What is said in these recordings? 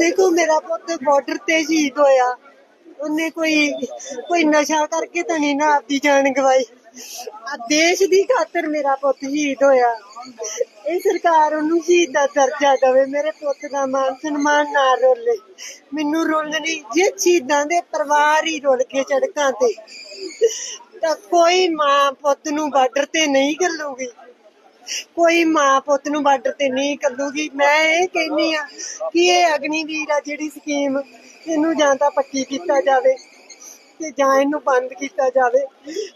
ਦੇਖੋ, ਮੇਰਾ ਪੁੱਤ ਬਾਰਡਰ ਤੇ ਸ਼ਹੀਦ ਹੋਇਆ। ਉਹਨੇ ਕੋਈ ਕੋਈ ਨਸ਼ਾ ਕਰਕੇ ਤਾਂ ਨਹੀਂ ਨਾ ਆਪਦੀ ਜਾਨ ਗਵਾਈ। ਆ ਦੇਸ਼ ਦੀ ਖਾਤਰ ਮੇਰਾ ਪੁੱਤ ਸ਼ਹੀਦ ਹੋਇਆ। ਇਹ ਸਰਕਾਰ ਉਹਨੂੰ ਸ਼ਹੀਦ ਦਾ ਦਰਜਾ ਦੇਵੇ। ਮੇਰੇ ਪੁੱਤ ਦਾ ਮਾਨ ਸਨਮਾਨ ਨਾ ਰੋਲੇ। ਮੈਨੂੰ ਰੋਲਣੀ ਜੇ ਸ਼ਹੀਦਾਂ ਦੇ ਪਰਿਵਾਰ ਹੀ ਰੁਲ ਕੇ ਸੜਕਾਂ ਤੇ, ਤਾਂ ਕੋਈ ਮਾਂ ਪੁੱਤ ਨੂੰ ਬਾਰਡਰ ਤੇ ਨਹੀਂ ਘੱਲੂਗੀ। ਕੋਈ ਮਾਂ ਪੁੱਤ ਨੂੰ ਬਾਰਡਰ ਤੇ ਨਹੀਂ ਕੱਲੂਗੀ ਮੈਂ ਇਹ ਕਹਿੰਨੀ ਆ ਕਿ ਇਹ ਅਗਨੀਵੀਰ ਆ ਜਿਹੜੀ ਸਕੀਮ ਇਹਨੂੰ ਜਾਂ ਤਾਂ ਪੱਕੀ ਕੀਤਾ ਜਾਵੇ ਤੇ ਜਾਂ ਇਹਨੂੰ ਬੰਦ ਕੀਤਾ ਜਾਵੇ।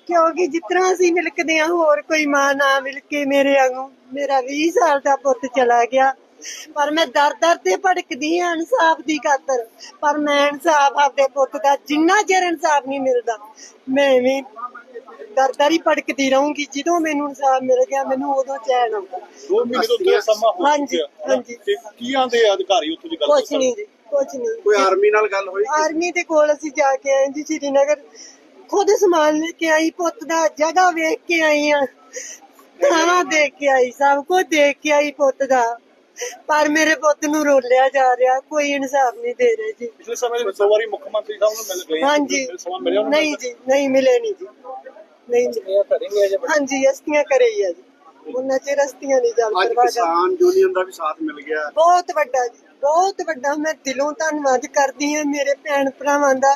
ਕਿਉਂਕਿ ਜਿਸ ਅਸੀਂ ਮਿਲਕਦੇ ਆ ਹੋਰ ਕੋਈ ਮਾਂ ਨਾ ਮਿਲ ਕੇ ਮੇਰੇ ਵਾਂਗੂ, ਮੇਰਾ 20 ਸਾਲ ਦਾ ਪੁੱਤ ਚਲਾ ਗਿਆ। ਪਰ ਮੈਂ ਦਰ ਦਰ ਤੇ ਭੜਕਦੀ ਆ ਇਨਸਾਫ ਦੀ ਖਾਤਰ। ਪਰ ਮੈਂ ਇਨਸਾਫ ਆਪਦੇ ਪੁੱਤ ਦਾ ਜਿੰਨਾ ਚਿਰ ਇਨਸਾਫ ਨਹੀਂ ਮਿਲਦਾ, ਮੈਂ ਵੀ ਦਰ ਦਰ ਹੀ ਭੜਕਦੀ ਰਹੂੰਗੀ। ਜਦੋਂ ਮੈਨੂੰ ਇਨਸਾਫ ਮਿਲ ਗਿਆ ਮੈਨੂੰ ਉਦੋਂ ਚੈਨ ਆਉਂਦਾ। ਦੋ ਮਹੀਨੇ ਤੋਂ ਉੱਤੇ ਸਮਾਂ ਹੋ ਹਾਂਜੀ, ਚੁੱਕਿਆ। ਹਾਂਜੀ। ਤੇ ਕੀ ਆਂਦੇ ਆ ਅਧਿਕਾਰੀ ਉੱਥੋਂ ਦੀ ਗੱਲ ਕੁਛ ਨਹੀਂ ਜੀ ਕੁਛ ਨਹੀਂ। ਕੋਈ ਆਰਮੀ ਨਾਲ ਗੱਲ ਹੋਈ ਆਰਮੀ ਦੇ ਕੋਲ ਅਸੀਂ ਜਾ ਕੇ ਆਏ ਜੀ ਸ਼੍ਰੀਨਗਰ। ਖੁਦ ਸਮਾਨ ਲੈ ਕੇ ਆਈ ਪੁੱਤ ਦਾ ਜਗ੍ਹਾ ਵੇਖ ਕੇ ਆਈ ਆ। ਥਾਂ ਦੇਖ ਕੇ ਆਈ ਸਭ ਕੁਝ ਦੇਖ ਕੇ ਆਈ ਪੁੱਤ ਦਾ। ਪਰ ਮੇਰੇ ਪੁੱਤ ਨੂੰ ਰੋਲਿਆ ਜਾ ਰਿਹਾ ਕੋਈ ਇਨਸਾਫ ਨਹੀਂ ਦੇ ਰਹੇ ਜੀ। ਪਿਛਲੇ ਸਮੇਂ ਦੇ ਵਿੱਚ ਦੋ ਵਾਰੀ ਮੁੱਖ ਮੰਤਰੀ ਸਾਹਿਬ ਨੂੰ ਮਿਲ ਗਏ ਹਾਂਜੀ। ਸਮਾਂ ਮਿਲਿਆ ਉਹਨਾਂ ਨੂੰ? ਨਹੀਂ ਜੀ ਨਹੀਂ ਮਿਲੇ ਨਹੀਂ ਜੀ। ਨਹੀਂ ਮਿਲੇ। ਹਾਂਜੀ ਅਸਤੀਆਂ ਕਰੇ ਹੀ ਆ ਜੀ। ਉਹਨਾਂ ਚ ਰਸਤੀਆਂ ਨਹੀਂ ਚੱਲ ਅੱਜ ਕਰਵਾ ਕਿਸਾਨ ਯੂਨੀਅਨ ਦਾ ਵੀ ਸਾਥ ਮਿਲ ਗਿਆ। ਬਹੁਤ ਵੱਡਾ ਜੀ ਬਹੁਤ ਵੱਡਾ। ਮੈਂ ਦਿਲੋਂ ਧੰਨਵਾਦ ਕਰਦੀ ਹਾਂ ਮੇਰੇ ਭੈਣ ਭਰਾਵਾਂ ਦਾ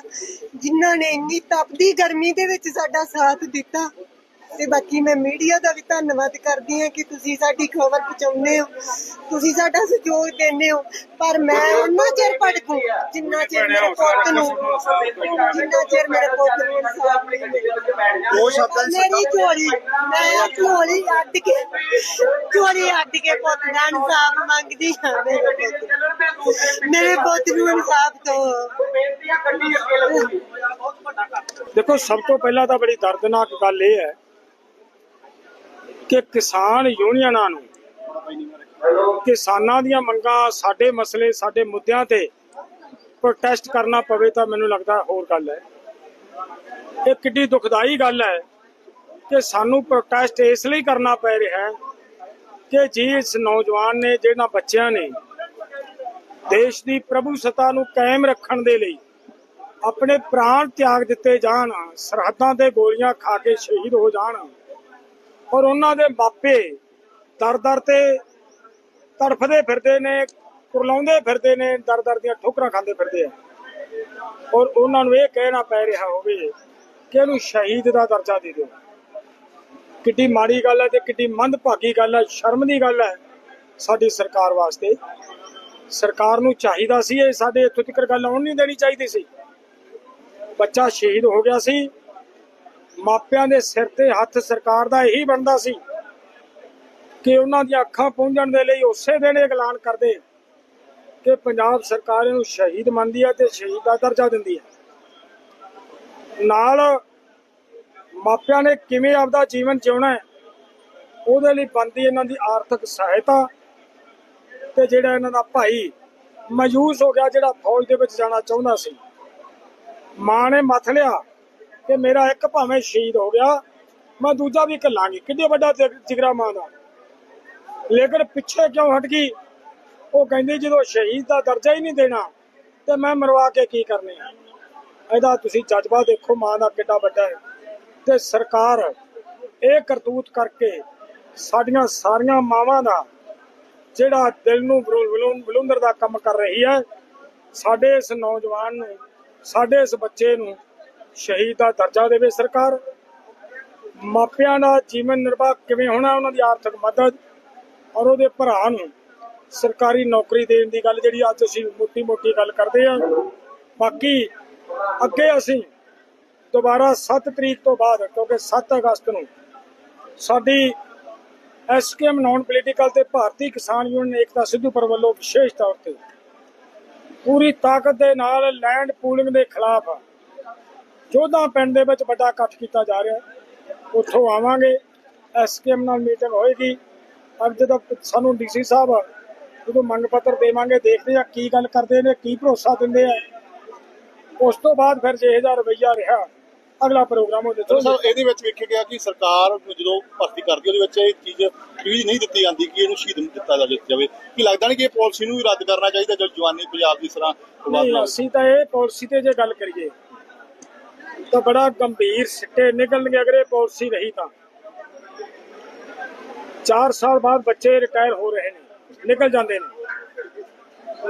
ਜਿਨ੍ਹਾਂ ਨੇ ਇੰਨੀ ਤਪਦੀ ਗਰਮੀ ਦੇ ਵਿੱਚ ਸਾਡਾ ਸਾਥ ਦਿੱਤਾ। ਤੇ ਬਾਕੀ ਮੈਂ ਮੀਡੀਆ ਦਾ ਵੀ ਧੰਨਵਾਦ ਕਰਦੀ ਹਾਂ ਕਿ ਤੁਸੀਂ ਸਾਡੀ ਖਬਰ ਪਹੁੰਚਾਉਂਦੇ ਹੋ ਤੁਸੀਂ ਸਾਡਾ ਸਹਿਯੋਗ ਦਿੰਦੇ ਹੋ। ਪਰ ਮੈਂ ਉਹਨਾਂ ਚਿਰ ਭੜਕੂ ਜਿੰਨਾ ਚਿਰ ਮੇਰੇ ਪੁੱਤ ਨੂੰ ਜਿੰਨਾ ਚਿਰ ਮੇਰੇ ਪੁੱਤ ਨੂੰ ਇਨਸਾਫ ਨਹੀਂ ਮਿਲੇਗਾ ਦੋ ਸ਼ਬਦਾਂ 'ਚ ਮੇਰੀ ਝੋਲੀ ਮੈਂ ਝੋਲੀ ਅੱਡ ਕੇ ਝੋਲੀ ਅੱਡ ਕੇ ਪੁੱਤ ਦਾ ਇਨਸਾਫ ਮੰਗਦੀ ਹਾਂ ਮੇਰੇ ਪੁੱਤ ਮੇਰੇ ਪੁੱਤ ਨੂੰ ਇਨਸਾਫ ਦਿਓ ਦੇਖੋ ਸਭ ਤੋਂ ਪਹਿਲਾਂ ਤਾਂ ਬੜੀ ਦਰਦਨਾਕ ਗੱਲ ਇਹ ਹੈ ਕਿ ਕਿਸਾਨ ਯੂਨੀਅਨਾਂ ਨੂੰ ਕਿਸਾਨਾਂ ਦੀਆਂ ਮੰਗਾਂ ਸਾਡੇ ਮਸਲੇ, ਸਾਡੇ ਮੁੱਦਿਆਂ ਤੇ ਪ੍ਰੋਟੈਸਟ ਕਰਨਾ ਪਵੇ ਤਾਂ ਮੈਨੂੰ ਲੱਗਦਾ ਹੋਰ ਗੱਲ ਹੈ। ਇਹ ਕਿੱਡੀ ਦੁਖਦਾਈ ਗੱਲ ਹੈ ਕਿ ਸਾਨੂੰ ਪ੍ਰੋਟੈਸਟ ਇਸ ਲਈ ਕਰਨਾ ਪੈ ਰਿਹਾ ਹੈ ਕਿ ਜੀ ਇਸ ਨੌਜਵਾਨ ਨੇ, ਜਿਹਨਾਂ ਬੱਚਿਆਂ ਨੇ ਦੇਸ਼ ਦੀ ਪ੍ਰਭੂ ਸੱਤਾ ਨੂੰ ਕਾਇਮ ਰੱਖਣ ਦੇ ਲਈ ਆਪਣੇ ਪ੍ਰਾਣ ਤਿਆਗ ਦਿੱਤੇ ਜਾਣ, ਸਰਹੱਦਾਂ ਤੇ ਗੋਲੀਆਂ ਖਾ ਕੇ ਸ਼ਹੀਦ ਹੋ ਜਾਣ ਔਰ ਉਹਨਾਂ ਦੇ ਮਾਪੇ ਦਰ ਦਰ ਤੇ ਤੜਫਦੇ ਫਿਰਦੇ ਨੇ, ਕੁਰਲਾਉਂਦੇ ਫਿਰਦੇ ਨੇ, ਦਰ ਦਰ ਦੀਆਂ ਠੋਕਰਾਂ ਖਾਂਦੇ ਫਿਰਦੇ ਆ। ਔਰ ਉਹਨਾਂ ਨੂੰ ਇਹ ਕਹਿਣਾ ਪੈ ਰਿਹਾ ਹੋਵੇ ਕਿ ਇਹਨੂੰ ਸ਼ਹੀਦ ਦਾ ਦਰਜਾ ਦੇ ਦਿਓ। ਕਿੱਡੀ ਮਾੜੀ ਗੱਲ ਹੈ ਤੇ ਕਿੱਡੀ ਮੰਦਭਾਗੀ ਗੱਲ ਹੈ, ਸ਼ਰਮ ਦੀ ਗੱਲ ਹੈ ਸਾਡੀ ਸਰਕਾਰ ਵਾਸਤੇ। ਸਰਕਾਰ ਨੂੰ ਚਾਹੀਦਾ ਸੀ ਇਹ ਸਾਡੇ ਇੱਥੋਂ ਤੱਕ ਗੱਲ ਆਉਣ ਨਹੀਂ ਦੇਣੀ ਚਾਹੀਦੀ ਸੀ। ਬੱਚਾ ਸ਼ਹੀਦ ਹੋ ਗਿਆ ਸੀ। ਮਾਪਿਆਂ ਦੇ ਸਿਰ ਤੇ ਹੱਥ ਸਰਕਾਰ ਦਾ ਇਹੀ ਬਣਦਾ ਸੀ। ਕਿ ਉਹਨਾਂ ਦੀਆਂ ਅੱਖਾਂ ਪਹੁੰਚਣ ਦੇ ਲਈ ਉਸੇ ਦਿਨ ਐਲਾਨ ਕਰਦੇ ਕਿ ਪੰਜਾਬ ਸਰਕਾਰ ਇਹਨੂੰ ਸ਼ਹੀਦ ਮੰਨਦੀ ਹੈ ਤੇ ਸ਼ਹੀਦ ਦਾ ਦਰਜਾ ਦਿੰਦੀ ਹੈ। ਨਾਲ ਮਾਪਿਆਂ ਨੇ ਕਿਵੇਂ ਆਪਦਾ ਜੀਵਨ ਜਿਉਣਾ ਹੈ, ਉਹਦੇ ਲਈ ਬਣਦੀ ਇਹਨਾਂ ਦੀ ਆਰਥਿਕ ਸਹਾਇਤਾ ਤੇ ਜਿਹੜਾ ਇਹਨਾਂ ਦਾ ਭਾਈ ਮਯੂਸ ਹੋ ਗਿਆ ਜਿਹੜਾ ਫੌਜ ਦੇ ਵਿੱਚ ਜਾਣਾ ਚਾਹੁੰਦਾ ਸੀ। ਮਾਂ ਨੇ ਮੱਥ ਲਿਆ ਕਿ ਮੇਰਾ ਇੱਕ ਭਾਵੇਂ ਸ਼ਹੀਦ ਹੋ ਗਿਆ, ਮੈਂ ਦੂਜਾ ਵੀ ਘੱਲਾਂਗੀ ਕਿੰਨੇ ਵੱਡਾ ਜਿਗਰਾ ਮਾਂ ਦਾ। ਲੇਕਿਨ ਪਿੱਛੇ ਕਿਉਂ ਹਟ ਗਈ? ਉਹ ਕਹਿੰਦੀ, ਜਦੋਂ ਸ਼ਹੀਦ ਦਾ ਦਰਜਾ ਹੀ ਨਹੀਂ ਦੇਣਾ, ਤੇ ਮੈਂ ਮਰਵਾ ਕੇ ਕੀ ਕਰਨੇ ਆ? ਇਹਦਾ ਤੁਸੀਂ ਜਜ਼ਬਾ ਦੇਖੋ, ਮਾਂ ਦਾ ਕਿੱਡਾ ਵੱਡਾ ਹੈ। ਤੇ ਸਰਕਾਰ ਇਹ ਕਰਤੂਤ ਕਰਕੇ ਸਾਡੀਆਂ ਸਾਰੀਆਂ ਮਾਵਾਂ ਦਾ, ਜਿਹੜਾ ਦਿਲ ਨੂੰ ਬਲੂ- ਬਲੁੰਦਰ ਦਾ ਕੰਮ ਕਰ ਰਹੀ ਹੈ, ਸਾਡੇ ਇਸ ਨੌਜਵਾਨ ਨੂੰ, ਸਾਡੇ ਇਸ ਬੱਚੇ ਨੂੰ ਸ਼ਹੀਦ ਦਾ ਦਰਜਾ ਦੇਵੇ ਸਰਕਾਰ। ਮਾਪਿਆਂ ਦਾ ਜੀਵਨ ਨਿਰਵਾਹ ਕਿਵੇਂ ਹੋਣਾ, ਉਹਨਾਂ ਦੀ ਆਰਥਿਕ ਮਦਦ ਔਰ ਉਹਦੇ ਭਰਾ ਨੂੰ ਸਰਕਾਰੀ ਨੌਕਰੀ ਦੇਣ ਦੀ ਗੱਲ ਜਿਹੜੀ ਅੱਜ ਅਸੀਂ ਮੋਟੀ ਮੋਟੀ ਗੱਲ ਕਰਦੇ ਆ ਬਾਕੀ ਅੱਗੇ ਅਸੀਂ ਦੁਬਾਰਾ 7 ਤਰੀਕ ਤੋਂ ਬਾਅਦ, ਕਿਉਂਕਿ 7 ਅਗਸਤ ਨੂੰ ਸਾਡੀ ਐਸਕੇਐਮ ਨਾਨ ਪੋਲੀਟੀਕਲ ਤੇ ਭਾਰਤੀ ਕਿਸਾਨ ਯੂਨੀਅਨ ਏਕਤਾ ਸਿੱਧੂਪੁਰ ਵੱਲੋਂ ਵਿਸ਼ੇਸ਼ ਤੌਰ ਤੇ ਪੂਰੀ ਤਾਕਤ ਦੇ ਨਾਲ ਲੈਂਡ ਪੂਲਿੰਗ ਦੇ ਖਿਲਾਫ ਚੌਦਾਂ ਪਿੰਡ ਦੇ ਵਿੱਚ ਵੱਡਾ ਇਕੱਠ ਕੀਤਾ ਜਾ ਰਿਹਾ। ਉੱਥੋਂ ਆਵਾਂਗੇ, ਐਸਕੇਐਮ ਨਾਲ ਮੀਟਿੰਗ ਹੋਏਗੀ। ਪਰ ਜਦੋਂ ਸਾਨੂੰ ਡੀਸੀ ਸਾਹਿਬ ਜਦੋਂ ਮੰਗ ਪੱਤਰ ਦੇਵਾਂਗੇ ਦੇਖਦੇ ਆ ਕੀ ਗੱਲ ਕਰਦੇ ਨੇ ਕੀ ਭਰੋਸਾ ਦਿੰਦੇ ਆ। ਉਸ ਤੋਂ ਬਾਅਦ ਫਿਰ ਜੇ ਇਹਦਾ ਰਵਈਆ ਰਿਹਾ ਅਗਲਾ ਪ੍ਰੋਗਰਾਮ ਸਰ ਤੋਂ ਸਰ ਇਹਦੇ ਵਿੱਚ ਵੇਖਿਆ ਗਿਆ ਕਿ ਸਰਕਾਰ ਜਦੋਂ ਭਰਤੀ ਕਰਦੀ ਉਹਦੇ ਵਿੱਚ ਇਹ ਚੀਜ਼ ਵੀ ਨਹੀਂ ਦਿੱਤੀ ਜਾਂਦੀ ਕਿ ਇਹਨੂੰ ਸ਼ਹੀਦ ਨੂੰ ਦਿੱਤਾ ਜਾ- ਜਾਵੇ। ਕੀ ਲੱਗਦਾ ਨਹੀਂ ਕਿ ਇਹ ਪਾਲਿਸੀ ਨੂੰ ਵੀ ਰੱਦ ਕਰਨਾ ਚਾਹੀਦਾ ਜਦ ਜਵਾਨੀ ਪੰਜਾਬ ਦੀ ਤਰ੍ਹਾਂ ਨਹੀਂ? ਅਸੀਂ ਤਾਂ ਇਹ ਪਾਲਿਸੀ ਤੇ ਜੇ ਗੱਲ ਕਰੀਏ ਤਾਂ ਬੜਾ ਗੰਭੀਰ ਸਿੱਟੇ ਨਿਕਲਣਗੇ ਅਗਰ ਇਹ ਪਾਲਿਸੀ ਰਹੀ ਤਾਂ। 4 ਸਾਲ ਬਾਅਦ ਬੱਚੇ ਰਿਟਾਇਰ ਹੋ ਰਹੇ ਨੇ, ਨਿਕਲ ਜਾਂਦੇ ਨੇ।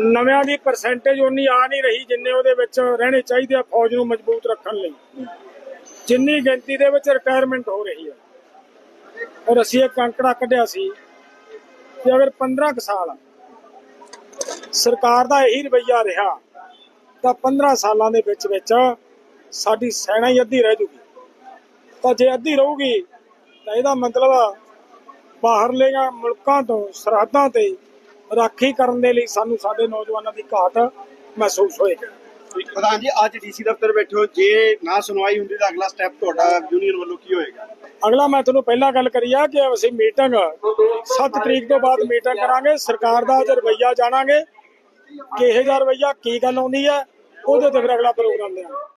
ਨਵਿਆਂ ਦੀ ਪਰਸੈਂਟੇਜ ਉਨੀ ਆ ਨਹੀਂ ਰਹੀ ਜਿੰਨੇ ਉਹਦੇ ਵਿੱਚ ਰਹਿਣੇ ਚਾਹੀਦੇ ਆ ਫੌਜ ਨੂੰ ਮਜ਼ਬੂਤ ਰੱਖਣ ਲਈ। ਜਿੰਨੀ ਗਿਣਤੀ ਦੇ ਵਿੱਚ ਰਿਟਾਇਰਮੈਂਟ ਹੋ ਰਹੀ ਹੈ। ਔਰ ਅਸੀਂ ਇੱਕ ਅੰਕੜਾ ਕੱਢਿਆ ਸੀ ਕਿ ਅਗਰ 15 ਕੁ ਸਾਲ ਸਰਕਾਰ ਦਾ ਇਹੀ ਰਵਈਆ ਰਿਹਾ, ਤਾਂ 15 ਸਾਲਾਂ ਦੇ ਵਿੱਚ ਵਿੱਚ ਸਾਡੀ ਸੈਨਾ ਹੀ ਅੱਧੀ ਰਹਿ ਜੂਗੀ। ਤਾਂ ਜੇ ਅੱਧੀ ਰਹੂਗੀ, ਤਾਂ ਇਹਦਾ ਮਤਲਬ ਬਾਹਰਲੇ ਮੁਲਕਾਂ ਤੋਂ ਸਰਹੱਦਾਂ ਤੇ ਰਾਖੀ ਕਰਨ ਦੇ ਲਈ ਸਾਨੂੰ ਸਾਡੇ ਨੌਜਵਾਨਾਂ ਦੀ ਘਾਟ ਮਹਿਸੂਸ ਹੋਏਗੀ। ਪ੍ਰਧਾਨ ਜੀ ਅੱਜ ਡੀਸੀ ਦਫ਼ਤਰ ਬੈਠੇ ਹੋ ਜੇ ਨਾ ਸੁਣਵਾਈ ਹੁੰਦੀ ਤਾਂ ਅਗਲਾ ਸਟੈਪ ਤੁਹਾਡਾ ਯੂਨੀਅਨ ਵੱਲੋਂ ਕੀ ਹੋਏਗਾ? ਅਗਲਾ ਮੈਂ ਤੁਹਾਨੂੰ ਪਹਿਲਾਂ ਗੱਲ ਕਰੀ ਆ ਕਿ ਅਸੀਂ ਮੀਟਿੰਗ 7 ਤਰੀਕ ਤੋਂ ਬਾਅਦ ਮੀਟਿੰਗ ਕਰਾਂਗੇ ਸਰਕਾਰ ਦਾ ਰਵੱਈਆ ਜਾਣਾਂਗੇ ਕਿ ਇਹ ਜਿਹਾ ਰਵੱਈਆ ਕੀ ਗੱਲ ਆਉਂਦੀ ਹੈ ਉਹਦੇ ਤੇ ਫਿਰ ਅਗਲਾ ਪ੍ਰੋਗਰਾਮ ਲਿਆਂਗੇ।